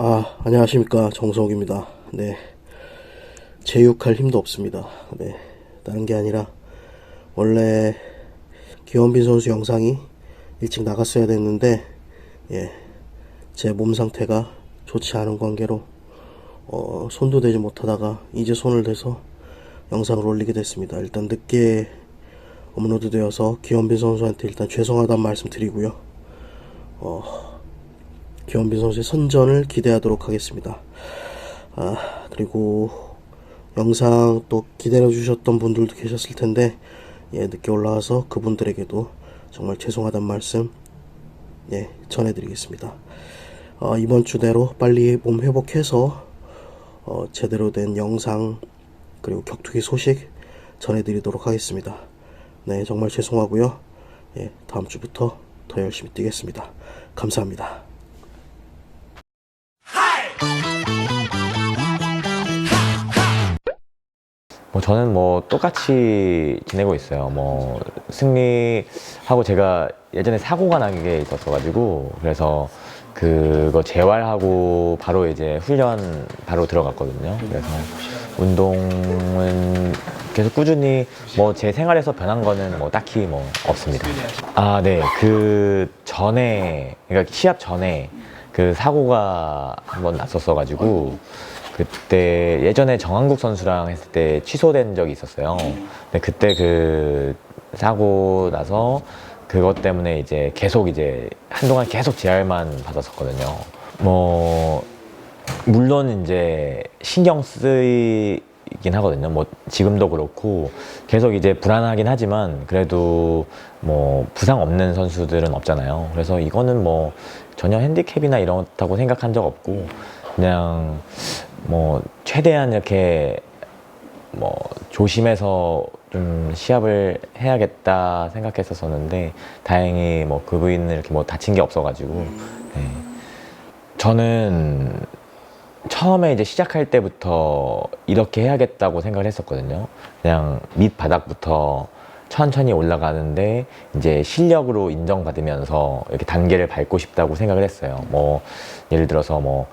아, 안녕하십니까. 정성욱입니다. 네. 제육할 힘도 없습니다. 네. 다른 게 아니라, 원래, 기원빈 선수 영상이 일찍 나갔어야 됐는데, 예. 제 몸 상태가 좋지 않은 관계로, 어, 손도 대지 못하다가, 이제 손을 대서 영상을 올리게 됐습니다. 일단 늦게 업로드 되어서 기원빈 선수한테 일단 죄송하다는 말씀 드리고요. 기원빈 선수의 선전을 기대하도록 하겠습니다. 아, 그리고 영상 또 기다려 주셨던 분들도 계셨을 텐데, 예, 늦게 올라와서 그분들에게도 정말 죄송하다는 말씀, 예, 전해드리겠습니다. 어, 이번 주 내로 빨리 몸 회복해서, 어, 제대로 된 영상, 그리고 격투기 소식 전해드리도록 하겠습니다. 네, 정말 죄송하고요. 예, 다음 주부터 더 열심히 뛰겠습니다. 감사합니다. 뭐 저는 뭐 똑같이 지내고 있어요. 뭐 승리하고 제가 예전에 사고가 난 게 있었어가지고 그래서 그거 재활하고 바로 이제 훈련 바로 들어갔거든요. 그래서 운동은 계속 꾸준히 뭐 제 생활에서 변한 거는 뭐 딱히 뭐 없습니다. 아, 네. 그 전에 그러니까 시합 전에 그 사고가 한 번 났었어가지고 그때 예전에 정한국 선수랑 했을 때 취소된 적이 있었어요. 근데 그때 그 사고 나서 그것 때문에 이제 계속 이제 한동안 계속 재활만 받았었거든요. 뭐 물론 이제 신경 쓰이긴 하거든요. 뭐 지금도 그렇고 계속 이제 불안하긴 하지만 그래도 뭐 부상 없는 선수들은 없잖아요. 그래서 이거는 뭐 전혀 핸디캡이나 이렇다고 생각한 적 없고 그냥 뭐 최대한 이렇게 뭐 조심해서 좀 시합을 해야겠다 생각했었었는데 다행히 뭐 그 부위는 이렇게 뭐 다친 게 없어가지고 네. 저는 처음에 이제 시작할 때부터 이렇게 해야겠다고 생각을 했었거든요. 그냥 밑 바닥부터 천천히 올라가는데 이제 실력으로 인정받으면서 이렇게 단계를 밟고 싶다고 생각을 했어요. 뭐 예를 들어서 뭐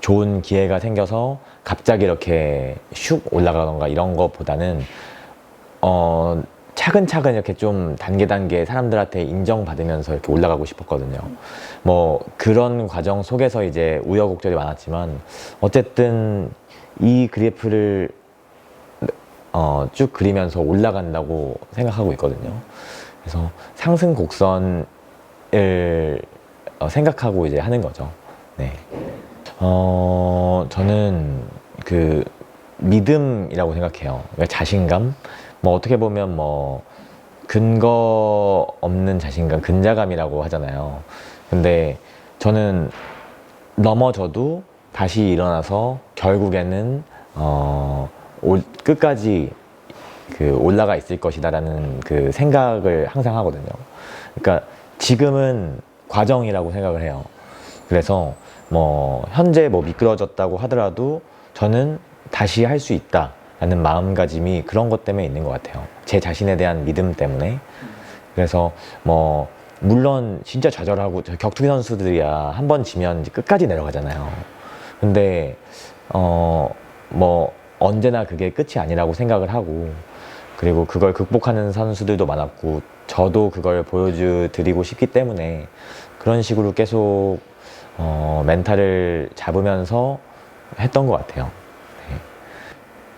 좋은 기회가 생겨서 갑자기 이렇게 슉 올라가던가 이런 것보다는 어 차근차근 이렇게 좀 단계 단계 사람들한테 인정받으면서 이렇게 올라가고 싶었거든요. 뭐 그런 과정 속에서 이제 우여곡절이 많았지만 어쨌든 이 그래프를 어, 쭉 그리면서 올라간다고 생각하고 있거든요. 그래서 상승 곡선을 어, 생각하고 이제 하는 거죠. 네. 어, 저는 그 믿음이라고 생각해요. 그러니까 자신감. 뭐 어떻게 보면 뭐 근거 없는 자신감, 근자감이라고 하잖아요. 근데 저는 넘어져도 다시 일어나서 결국에는 어, 올, 끝까지 그 올라가 있을 것이다라는 그 생각을 항상 하거든요. 그러니까 지금은 과정이라고 생각을 해요. 그래서 뭐 현재 뭐 미끄러졌다고 하더라도 저는 다시 할 수 있다라는 마음가짐이 그런 것 때문에 있는 것 같아요. 제 자신에 대한 믿음 때문에. 그래서 뭐 물론 진짜 좌절하고 저 격투기 선수들이야 한 번 지면 끝까지 내려가잖아요. 근데 어뭐 언제나 그게 끝이 아니라고 생각을 하고 그리고 그걸 극복하는 선수들도 많았고 저도 그걸 보여드리고 싶기 때문에 그런 식으로 계속 어, 멘탈을 잡으면서 했던 것 같아요.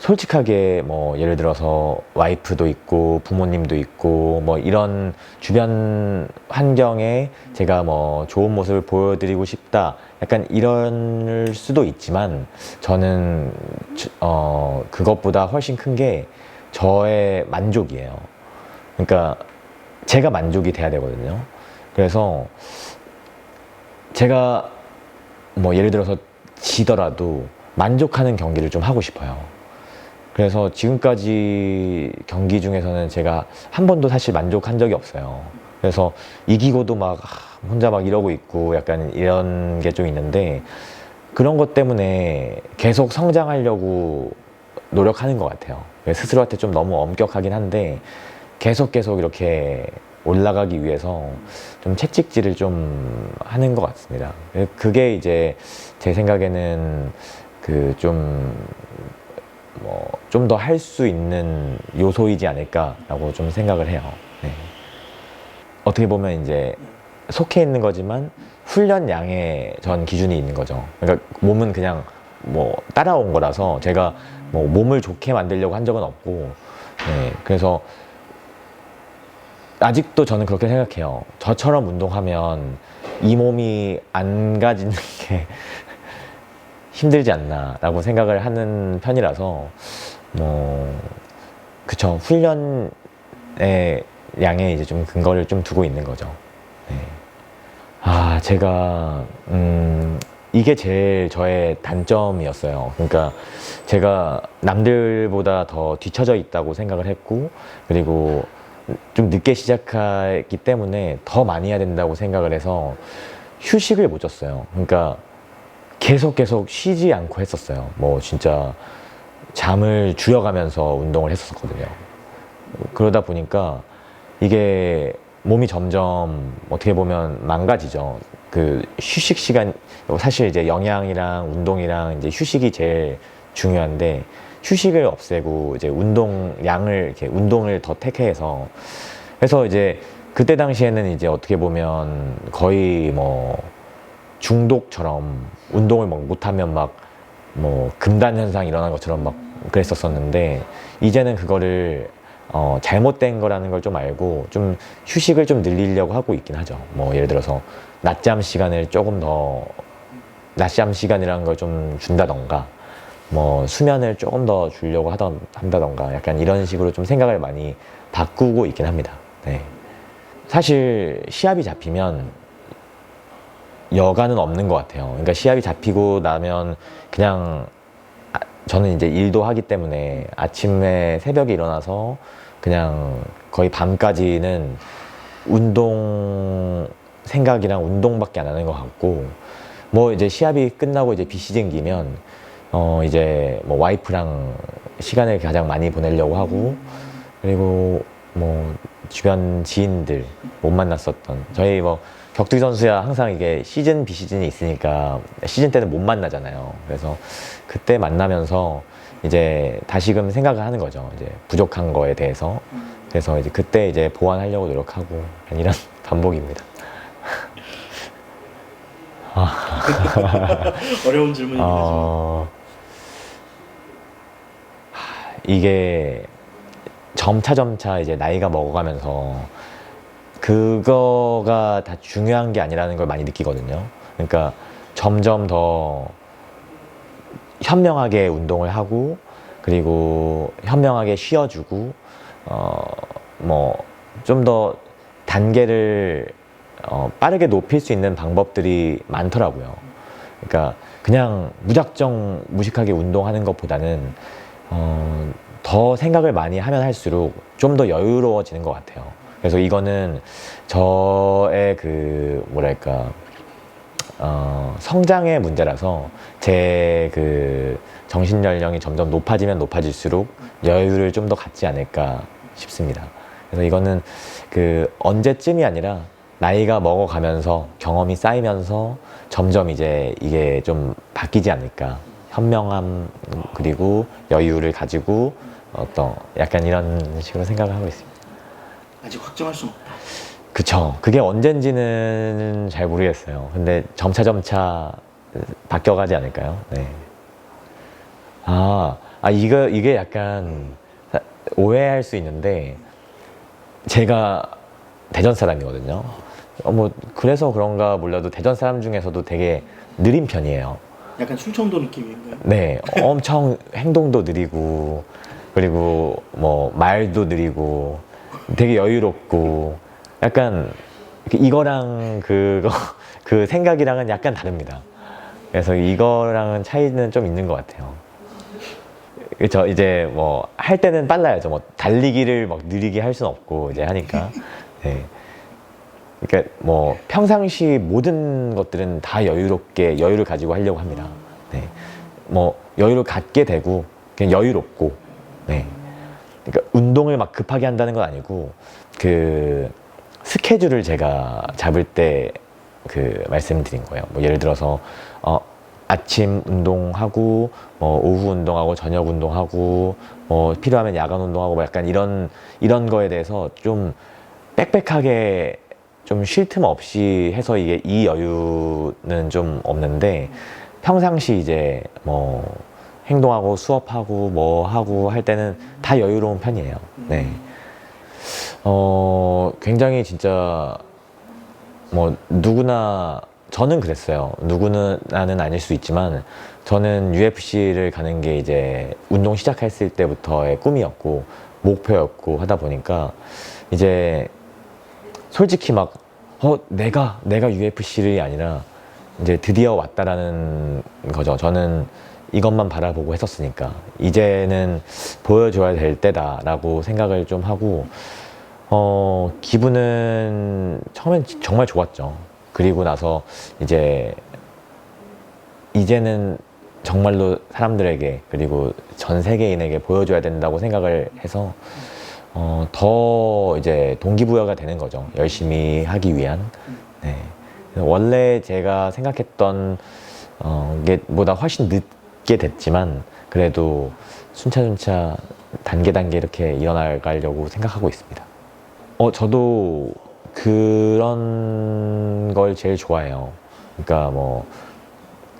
네. 솔직하게 뭐 예를 들어서 와이프도 있고 부모님도 있고 뭐 이런 주변 환경에 제가 뭐 좋은 모습을 보여드리고 싶다 약간 이럴 수도 있지만 저는 주- 어 그것보다 훨씬 큰 게 저의 만족이에요. 그러니까 제가 만족이 돼야 되거든요. 그래서 제가 뭐 예를 들어서 지더라도 만족하는 경기를 좀 하고 싶어요. 그래서 지금까지 경기 중에서는 제가 한 번도 사실 만족한 적이 없어요. 그래서 이기고도 막 아, 혼자 막 이러고 있고 약간 이런 게 좀 있는데 그런 것 때문에 계속 성장하려고 노력하는 것 같아요. 스스로한테 좀 너무 엄격하긴 한데 계속 계속 이렇게 올라가기 위해서 좀 채찍질을 좀 하는 것 같습니다. 그게 이제 제 생각에는 그 좀 뭐 좀 더 할 수 있는 요소이지 않을까라고 좀 생각을 해요. 네. 어떻게 보면 이제 속해 있는 거지만 훈련량의 전 기준이 있는 거죠. 그러니까 몸은 그냥 뭐 따라온 거라서 제가 뭐 몸을 좋게 만들려고 한 적은 없고, 네, 그래서 아직도 저는 그렇게 생각해요. 저처럼 운동하면 이 몸이 안 가지는 게 힘들지 않나라고 생각을 하는 편이라서 뭐 그쵸 훈련의 양에 이제 좀 근거를 좀 두고 있는 거죠. 네. 아 제가 음 이게 제일 저의 단점이었어요. 그러니까 제가 남들보다 더 뒤처져 있다고 생각을 했고 그리고 좀 늦게 시작했기 때문에 더 많이 해야 된다고 생각을 해서 휴식을 못 줬어요. 그러니까 계속 계속 쉬지 않고 했었어요. 뭐 진짜 잠을 줄여가면서 운동을 했었거든요. 그러다 보니까 이게 몸이 점점 어떻게 보면 망가지죠. 그 휴식 시간 사실 이제 영양이랑 운동이랑 이제 휴식이 제일 중요한데 휴식을 없애고 이제 운동량을 이렇게 운동을 더 택해서 그래서 이제 그때 당시에는 이제 어떻게 보면 거의 뭐 중독처럼 운동을 막 못하면 막 뭐 금단 현상 일어난 것처럼 막 그랬었었는데 이제는 그거를 어 잘못된 거라는 걸 좀 알고 좀 휴식을 좀 늘리려고 하고 있긴 하죠. 뭐 예를 들어서 낮잠 시간을 조금 더 낮잠 시간이라는 걸 좀 준다던가 뭐 수면을 조금 더 주려고 하던 한다던가 약간 이런 식으로 좀 생각을 많이 바꾸고 있긴 합니다. 네. 사실 시합이 잡히면 여가는 없는 것 같아요. 그러니까 시합이 잡히고 나면 그냥 아, 저는 이제 일도 하기 때문에 아침에 새벽에 일어나서 그냥 거의 밤까지는 운동 생각이랑 운동밖에 안 하는 것 같고 뭐 이제 시합이 끝나고 이제 비시즌 기면 어 이제 뭐 와이프랑 시간을 가장 많이 보내려고 하고 그리고 뭐 주변 지인들 못 만났었던 저희 뭐 격투기 선수야 항상 이게 시즌 비시즌이 있으니까 시즌 때는 못 만나잖아요. 그래서 그때 만나면서 이제 다시금 생각을 하는 거죠. 이제 부족한 거에 대해서. 그래서 이제 그때 이제 보완하려고 노력하고 이런 반복입니다. 어려운 질문이긴 어, 하, 이게 점차 점차 이제 나이가 먹어가면서 그거가 다 중요한 게 아니라는 걸 많이 느끼거든요. 그러니까 점점 더 현명하게 운동을 하고 그리고 현명하게 쉬어주고 어 뭐 좀 더 단계를 어, 빠르게 높일 수 있는 방법들이 많더라고요. 그러니까 그냥 무작정 무식하게 운동하는 것보다는 어, 더 생각을 많이 하면 할수록 좀 더 여유로워지는 것 같아요. 그래서 이거는 저의 그 뭐랄까 어, 성장의 문제라서 제 그 정신 연령이 점점 높아지면 높아질수록 여유를 좀 더 갖지 않을까 싶습니다. 그래서 이거는 그 언제쯤이 아니라 나이가 먹어가면서 경험이 쌓이면서 점점 이제 이게 좀 바뀌지 않을까. 현명함 그리고 여유를 가지고 어떤 약간 이런 식으로 생각을 하고 있습니다. 아직 확정할 수는 없다. 그쵸. 그게 언젠지는 잘 모르겠어요. 근데 점차 점차 바뀌어가지 않을까요? 네. 아, 아, 이거, 이게 약간 오해할 수 있는데, 제가 대전 사람이거든요. 어, 뭐, 그래서 그런가 몰라도 대전 사람 중에서도 되게 느린 편이에요. 약간 충청도 느낌인가요? 네, 엄청 행동도 느리고, 그리고 뭐, 말도 느리고, 되게 여유롭고, 약간, 이거랑 그거, 그 생각이랑은 약간 다릅니다. 그래서 이거랑은 차이는 좀 있는 것 같아요. 그렇죠. 이제 뭐, 할 때는 빨라야죠. 뭐, 달리기를 막 느리게 할 수는 없고, 이제 하니까. 네. 그러니까 뭐 평상시 모든 것들은 다 여유롭게 여유를 가지고 하려고 합니다. 네. 뭐 여유를 갖게 되고 그냥 여유롭고 네. 운동을 막 급하게 한다는 건 아니고 그 스케줄을 제가 잡을 때 그 말씀드린 거예요. 뭐 예를 들어서 어, 아침 운동하고 뭐 오후 운동하고 저녁 운동하고 뭐 필요하면 야간 운동하고 뭐 약간 이런 이런 거에 대해서 좀 빽빽하게 좀 쉴 틈 없이 해서 이게 이 여유는 좀 없는데 평상시 이제 뭐 행동하고 수업하고 뭐 하고 할 때는 다 여유로운 편이에요. 네. 어, 굉장히 진짜 뭐 누구나 저는 그랬어요. 누구나는 아닐 수 있지만 저는 UFC를 가는 게 이제 운동 시작했을 때부터의 꿈이었고 목표였고 하다 보니까 이제 솔직히 막 어, 내가 내가 UFC를 아니라 이제 드디어 왔다라는 거죠. 저는 이것만 바라보고 했었으니까 이제는 보여줘야 될 때다라고 생각을 좀 하고 어 기분은 처음엔 정말 좋았죠. 그리고 나서 이제 이제는 정말로 사람들에게 그리고 전 세계인에게 보여줘야 된다고 생각을 해서 어, 더 이제 동기부여가 되는 거죠. 열심히 하기 위한. 네. 원래 제가 생각했던 어, 게 보다 훨씬 늦 게 됐지만 그래도 순차순차 단계 단계 이렇게 일어나가려고 생각하고 있습니다. 어, 저도 그런 걸 제일 좋아해요. 그러니까 뭐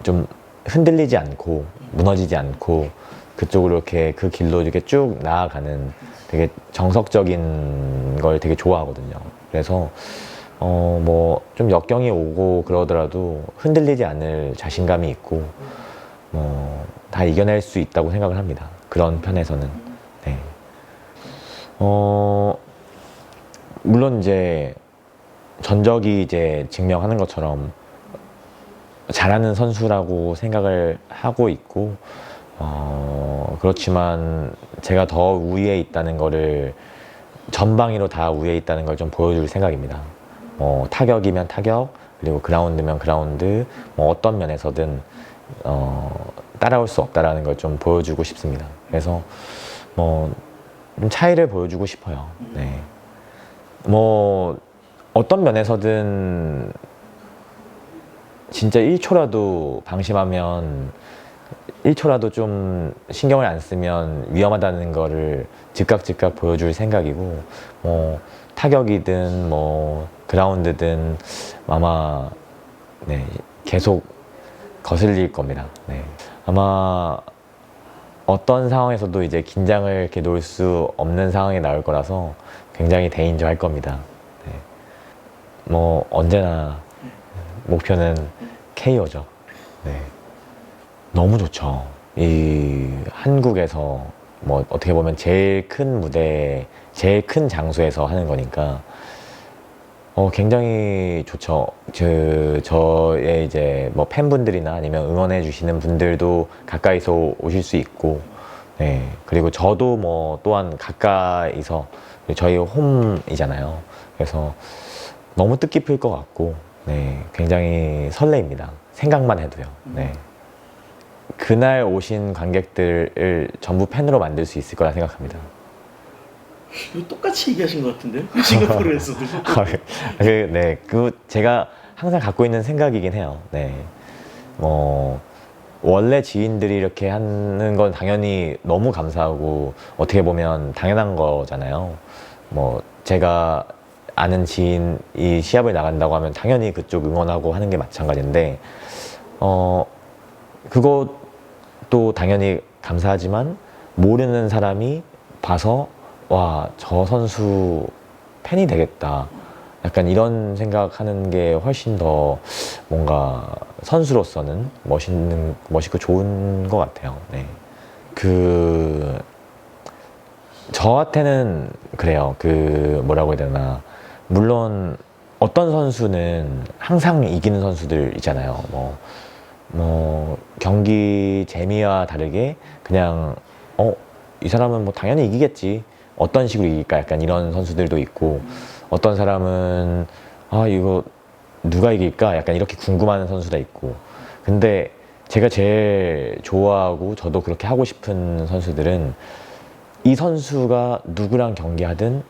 좀 흔들리지 않고 무너지지 않고 그쪽으로 이렇게 그 길로 이렇게 쭉 나아가는 되게 정석적인 걸 되게 좋아하거든요. 그래서 어 뭐 좀 역경이 오고 그러더라도 흔들리지 않을 자신감이 있고 뭐 다 이겨낼 수 있다고 생각을 합니다. 그런 편에서는 네. 어 물론 이제 전적이 이제 증명하는 것처럼 잘하는 선수라고 생각을 하고 있고 어, 그렇지만 제가 더 우위에 있다는 거를 전방위로 다 우위에 있다는 걸 좀 보여줄 생각입니다. 뭐 타격이면 타격 그리고 그라운드면 그라운드 뭐 어떤 면에서든 어, 따라올 수 없다라는 걸 좀 보여주고 싶습니다. 그래서 뭐 좀 차이를 보여주고 싶어요. 네. 뭐 어떤 면에서든 진짜 1초라도 방심하면 1초라도 좀 신경을 안 쓰면 위험하다는 거를 즉각 즉각 보여줄 생각이고 뭐 타격이든 뭐 그라운드든 아마 네 계속 거슬릴 겁니다. 네. 아마 어떤 상황에서도 이제 긴장을 이렇게 놓을 수 없는 상황이 나올 거라서 굉장히 대인조할 겁니다. 네. 뭐 언제나 목표는 KO죠. 네. 너무 좋죠. 이 한국에서 뭐 어떻게 보면 제일 큰 무대, 제일 큰 장소에서 하는 거니까 어 굉장히 좋죠. 그 저의 이제 뭐 팬분들이나 아니면 응원해 주시는 분들도 가까이서 오실 수 있고, 네 그리고 저도 뭐 또한 가까이서 저희 홈이잖아요. 그래서 너무 뜻깊을 것 같고, 네 굉장히 설레입니다. 생각만 해도요. 네. 그날 오신 관객들을 전부 팬으로 만들 수 있을 거라 생각합니다. 이거 똑같이 얘기하신 것 같은데요? 싱가포르에서도. 아, 그, 네, 그 제가 항상 갖고 있는 생각이긴 해요. 네, 뭐 원래 지인들이 이렇게 하는 건 당연히 너무 감사하고 어떻게 보면 당연한 거잖아요. 뭐 제가 아는 지인이 시합을 나간다고 하면 당연히 그쪽 응원하고 하는 게 마찬가지인데 어 그것도 당연히 감사하지만 모르는 사람이 봐서 와 저 선수 팬이 되겠다. 약간 이런 생각하는 게 훨씬 더 뭔가 선수로서는 멋있는 멋있고 좋은 것 같아요. 네. 그 저한테는 그래요. 그 뭐라고 해야 되나. 물론 어떤 선수는 항상 이기는 선수들 있잖아요. 뭐, 뭐, 경기 재미와 다르게 그냥, 어, 이 사람은 뭐 당연히 이기겠지. 어떤 식으로 이길까? 약간 이런 선수들도 있고, 어떤 사람은, 아, 이거 누가 이길까? 약간 이렇게 궁금한 선수도 있고. 근데 제가 제일 좋아하고 저도 그렇게 하고 싶은 선수들은 이 선수가 누구랑 경기하든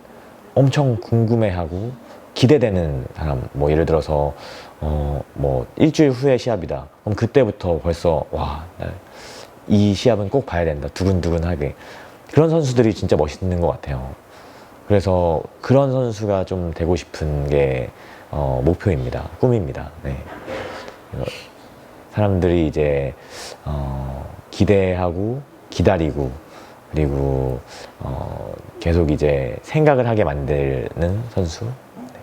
엄청 궁금해하고 기대되는 사람 뭐 예를 들어서 어 뭐 일주일 후에 시합이다 그럼 그때부터 벌써 와 이 시합은 꼭 봐야 된다 두근두근하게 그런 선수들이 진짜 멋있는 것 같아요 그래서 그런 선수가 좀 되고 싶은 게 어, 목표입니다 꿈입니다 네. 사람들이 이제 어, 기대하고 기다리고 그리고 어, 계속 이제 생각을 하게 만드는 선수. 네.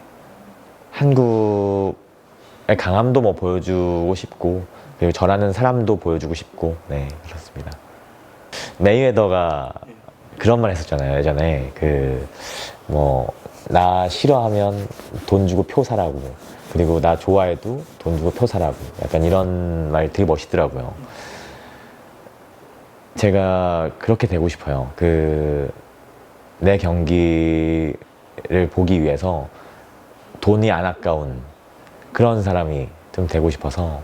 한국의 강함도 뭐 보여주고 싶고 그리고 저라는 사람도 보여주고 싶고 네 그렇습니다. 메이웨더가 그런 말 했었잖아요 예전에 그 뭐 나 싫어하면 돈 주고 표 사라고 그리고 나 좋아해도 돈 주고 표 사라고 약간 이런 말 되게 멋있더라고요. 제가 그렇게 되고 싶어요. 그 내 경기를 보기 위해서 돈이 안 아까운 그런 사람이 좀 되고 싶어서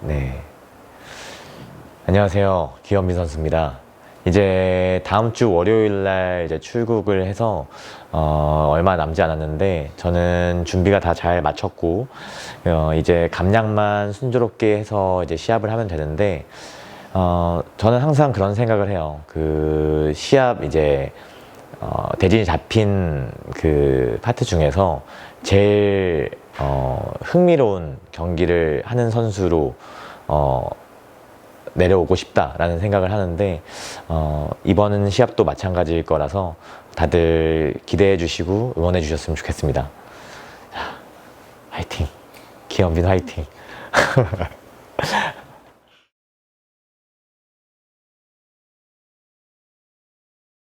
네 안녕하세요 기현민 선수입니다. 이제 다음 주 월요일 날 이제 출국을 해서 어, 얼마 남지 않았는데 저는 준비가 다 잘 마쳤고 어, 이제 감량만 순조롭게 해서 이제 시합을 하면 되는데 어, 저는 항상 그런 생각을 해요. 그 시합 이제 어, 대진이 잡힌 그 파트 중에서 제일 어, 흥미로운 경기를 하는 선수로 어, 내려오고 싶다라는 생각을 하는데 어, 이번 시합도 마찬가지일 거라서 다들 기대해 주시고 응원해 주셨으면 좋겠습니다. 자, 화이팅! 기현빈 화이팅!